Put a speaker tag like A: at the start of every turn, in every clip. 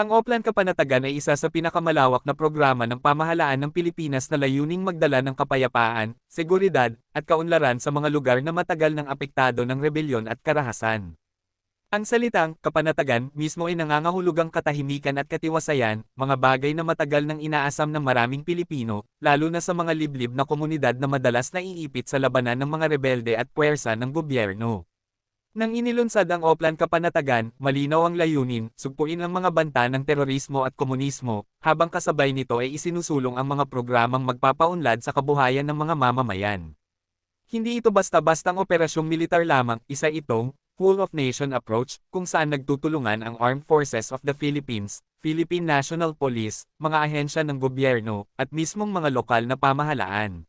A: Ang Oplan Kapanatagan ay isa sa pinakamalawak na programa ng pamahalaan ng Pilipinas na layuning magdala ng kapayapaan, seguridad, at kaunlaran sa mga lugar na matagal ng apektado ng rebelyon at karahasan. Ang salitang kapanatagan mismo ay nangangahulugang katahimikan at katiwasayan, mga bagay na matagal nang inaasam ng maraming Pilipino, lalo na sa mga liblib na komunidad na madalas naiipit sa labanan ng mga rebelde at puwersa ng gobyerno. Nang inilunsad ang Oplan Kapanatagan, malinaw ang layunin, sugpuin ang mga banta ng terorismo at komunismo, habang kasabay nito ay isinusulong ang mga programang magpapaunlad sa kabuhayan ng mga mamamayan. Hindi ito basta-bastang operasyong militar lamang, isa itong full of nation approach, kung saan nagtutulungan ang Armed Forces of the Philippines, Philippine National Police, mga ahensya ng gobyerno, at mismong mga lokal na pamahalaan.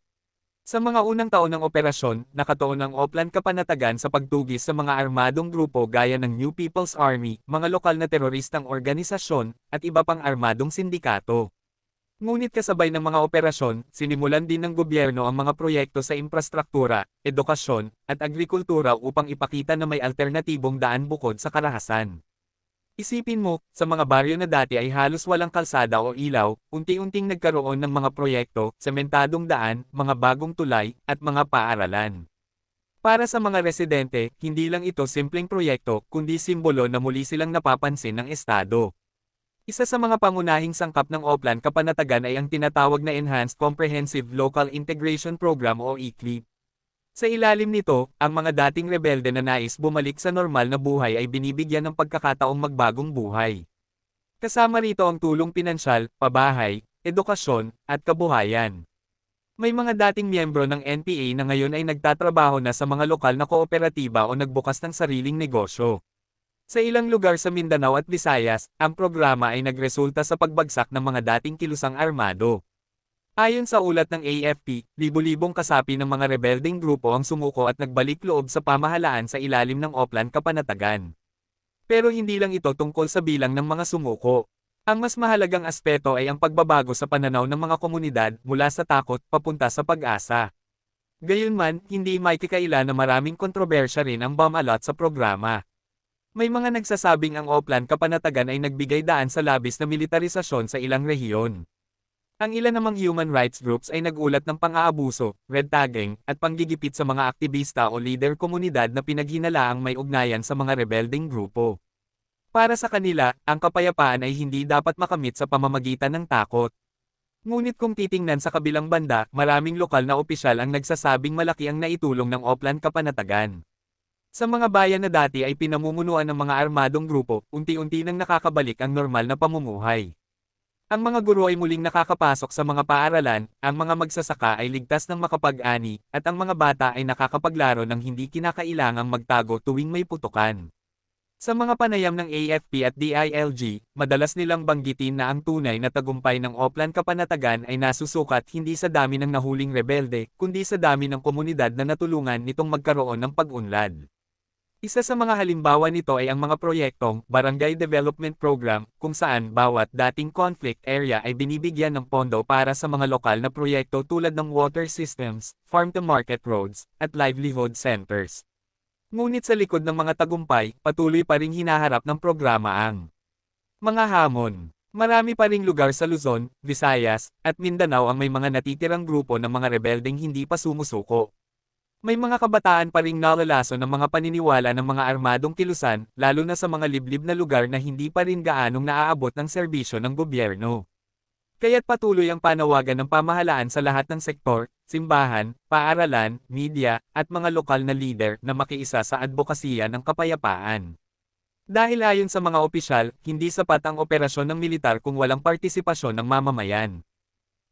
A: Sa mga unang taon ng operasyon, nakatuon ang Oplan Kapanatagan sa pagtugis sa mga armadong grupo gaya ng New People's Army, mga lokal na teroristang organisasyon, at iba pang armadong sindikato. Ngunit kasabay ng mga operasyon, sinimulan din ng gobyerno ang mga proyekto sa infrastruktura, edukasyon, at agrikultura upang ipakita na may alternatibong daan bukod sa karahasan. Isipin mo, sa mga baryo na dati ay halos walang kalsada o ilaw, unti-unting nagkaroon ng mga proyekto, sementadong daan, mga bagong tulay, at mga paaralan. Para sa mga residente, hindi lang ito simpleng proyekto, kundi simbolo na muli silang napapansin ng Estado. Isa sa mga pangunahing sangkap ng Oplan Kapanatagan ay ang tinatawag na Enhanced Comprehensive Local Integration Program o ECLIP. Sa ilalim nito, ang mga dating rebelde na nais bumalik sa normal na buhay ay binibigyan ng pagkakataong magbagong buhay. Kasama rito ang tulong pinansyal, pabahay, edukasyon, at kabuhayan. May mga dating miyembro ng NPA na ngayon ay nagtatrabaho na sa mga lokal na kooperatiba o nagbukas ng sariling negosyo. Sa ilang lugar sa Mindanao at Visayas, ang programa ay nagresulta sa pagbagsak ng mga dating kilusang armado. Ayon sa ulat ng AFP, libo-libong kasapi ng mga rebelding grupo ang sumuko at nagbalik loob sa pamahalaan sa ilalim ng Oplan Kapanatagan. Pero hindi lang ito tungkol sa bilang ng mga sumuko. Ang mas mahalagang aspeto ay ang pagbabago sa pananaw ng mga komunidad mula sa takot papunta sa pag-asa. Gayunman, hindi may kikaila na maraming kontrobersya rin ang bomb alot sa programa. May mga nagsasabing ang Oplan Kapanatagan ay nagbigay daan sa labis na militarisasyon sa ilang rehiyon. Ang ilan namang human rights groups ay nagulat ng pang-aabuso, red tagging, at panggigipit sa mga aktivista o leader komunidad na pinaghinalaang may ugnayan sa mga rebelding grupo. Para sa kanila, ang kapayapaan ay hindi dapat makamit sa pamamagitan ng takot. Ngunit kung titingnan sa kabilang banda, maraming lokal na opisyal ang nagsasabing malaki ang naitulong ng Oplan Kapanatagan. Sa mga bayan na dati ay pinamumunuan ng mga armadong grupo, unti-unti nang nakakabalik ang normal na pamumuhay. Ang mga guro ay muling nakakapasok sa mga paaralan, ang mga magsasaka ay ligtas ng makapag-ani, at ang mga bata ay nakakapaglaro ng hindi kinakailangang magtago tuwing may putukan. Sa mga panayam ng AFP at DILG, madalas nilang banggitin na ang tunay na tagumpay ng Oplan Kapanatagan ay nasusukat hindi sa dami ng nahuling rebelde, kundi sa dami ng komunidad na natulungan nitong magkaroon ng pag-unlad. Isa sa mga halimbawa nito ay ang mga proyektong Barangay Development Program, kung saan bawat dating conflict area ay binibigyan ng pondo para sa mga lokal na proyekto tulad ng water systems, farm-to-market roads, at livelihood centers. Ngunit sa likod ng mga tagumpay, patuloy pa ring hinaharap ng programa ang mga hamon. Marami pa ring lugar sa Luzon, Visayas, at Mindanao ang may mga natitirang grupo ng mga rebeldeng hindi pa sumusuko. May mga kabataan pa ring nalalaso ng mga paniniwala ng mga armadong kilusan, lalo na sa mga liblib na lugar na hindi pa rin gaanong naaabot ng serbisyo ng gobyerno. Kaya't patuloy ang panawagan ng pamahalaan sa lahat ng sektor, simbahan, paaralan, media, at mga lokal na leader na makiisa sa advokasya ng kapayapaan. Dahil ayon sa mga opisyal, hindi sapat ang operasyon ng militar kung walang partisipasyon ng mamamayan.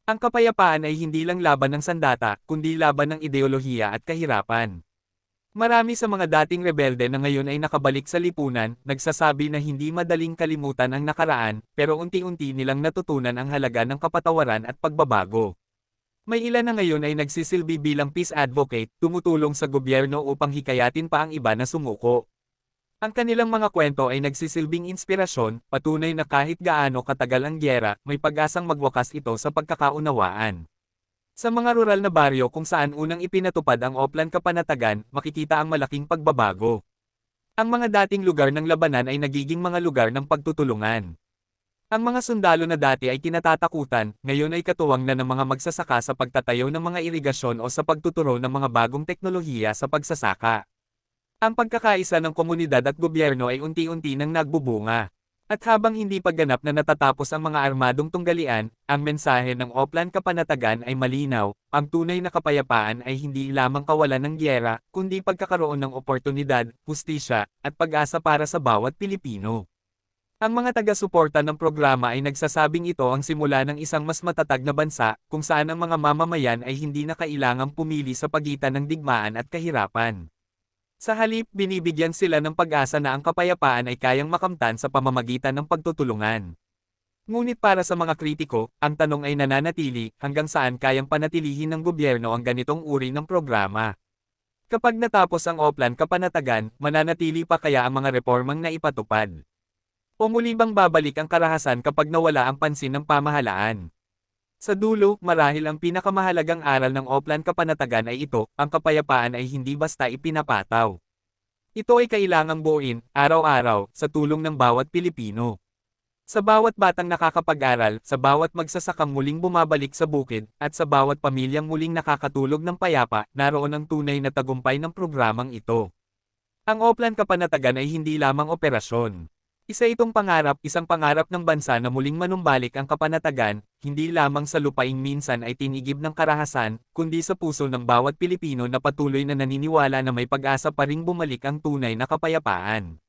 A: Ang kapayapaan ay hindi lang laban ng sandata, kundi laban ng ideolohiya at kahirapan. Marami sa mga dating rebelde na ngayon ay nakabalik sa lipunan, nagsasabi na hindi madaling kalimutan ang nakaraan, pero unti-unti nilang natutunan ang halaga ng kapatawaran at pagbabago. May ilan na ngayon ay nagsisilbi bilang peace advocate, tumutulong sa gobyerno upang hikayatin pa ang iba na sumuko. Ang kanilang mga kwento ay nagsisilbing inspirasyon, patunay na kahit gaano katagal ang gyera, may pag-asang magwakas ito sa pagkakaunawaan. Sa mga rural na baryo kung saan unang ipinatupad ang Oplan Kapanatagan, makikita ang malaking pagbabago. Ang mga dating lugar ng labanan ay nagiging mga lugar ng pagtutulungan. Ang mga sundalo na dati ay kinatatakutan, ngayon ay katuwang na ng mga magsasaka sa pagtatayo ng mga irigasyon o sa pagtuturo ng mga bagong teknolohiya sa pagsasaka. Ang pagkakaisa ng komunidad at gobyerno ay unti-unti nang nagbubunga. At habang hindi pa ganap na natatapos ang mga armadong tunggalian, ang mensahe ng Oplan Kapanatagan ay malinaw, ang tunay na kapayapaan ay hindi lamang kawalan ng gyera, kundi pagkakaroon ng oportunidad, hustisya, at pag-asa para sa bawat Pilipino. Ang mga taga-suporta ng programa ay nagsasabing ito ang simula ng isang mas matatag na bansa, kung saan ang mga mamamayan ay hindi na kailangang pumili sa pagitan ng digmaan at kahirapan. Sa halip, binibigyan sila ng pag-asa na ang kapayapaan ay kayang makamtan sa pamamagitan ng pagtutulungan. Ngunit para sa mga kritiko, ang tanong ay nananatili, hanggang saan kayang panatilihin ng gobyerno ang ganitong uri ng programa. Kapag natapos ang Oplan kapanatagan, mananatili pa kaya ang mga reformang naipatupad? O muli bang babalik ang karahasan kapag nawala ang pansin ng pamahalaan? Sa dulo, marahil ang pinakamahalagang aral ng Oplan Kapanatagan ay ito, ang kapayapaan ay hindi basta ipinapataw. Ito ay kailangang buuin, araw-araw, sa tulong ng bawat Pilipino. Sa bawat batang nakakapag-aral, sa bawat magsasakang muling bumabalik sa bukid, at sa bawat pamilyang muling nakakatulog ng payapa, naroon ang tunay na tagumpay ng programang ito. Ang Oplan Kapanatagan ay hindi lamang operasyon. Isa itong pangarap, isang pangarap ng bansa na muling manumbalik ang kapanatagan, hindi lamang sa lupaing minsan ay tinigib ng karahasan, kundi sa puso ng bawat Pilipino na patuloy na naniniwala na may pag-asa pa ring bumalik ang tunay na kapayapaan.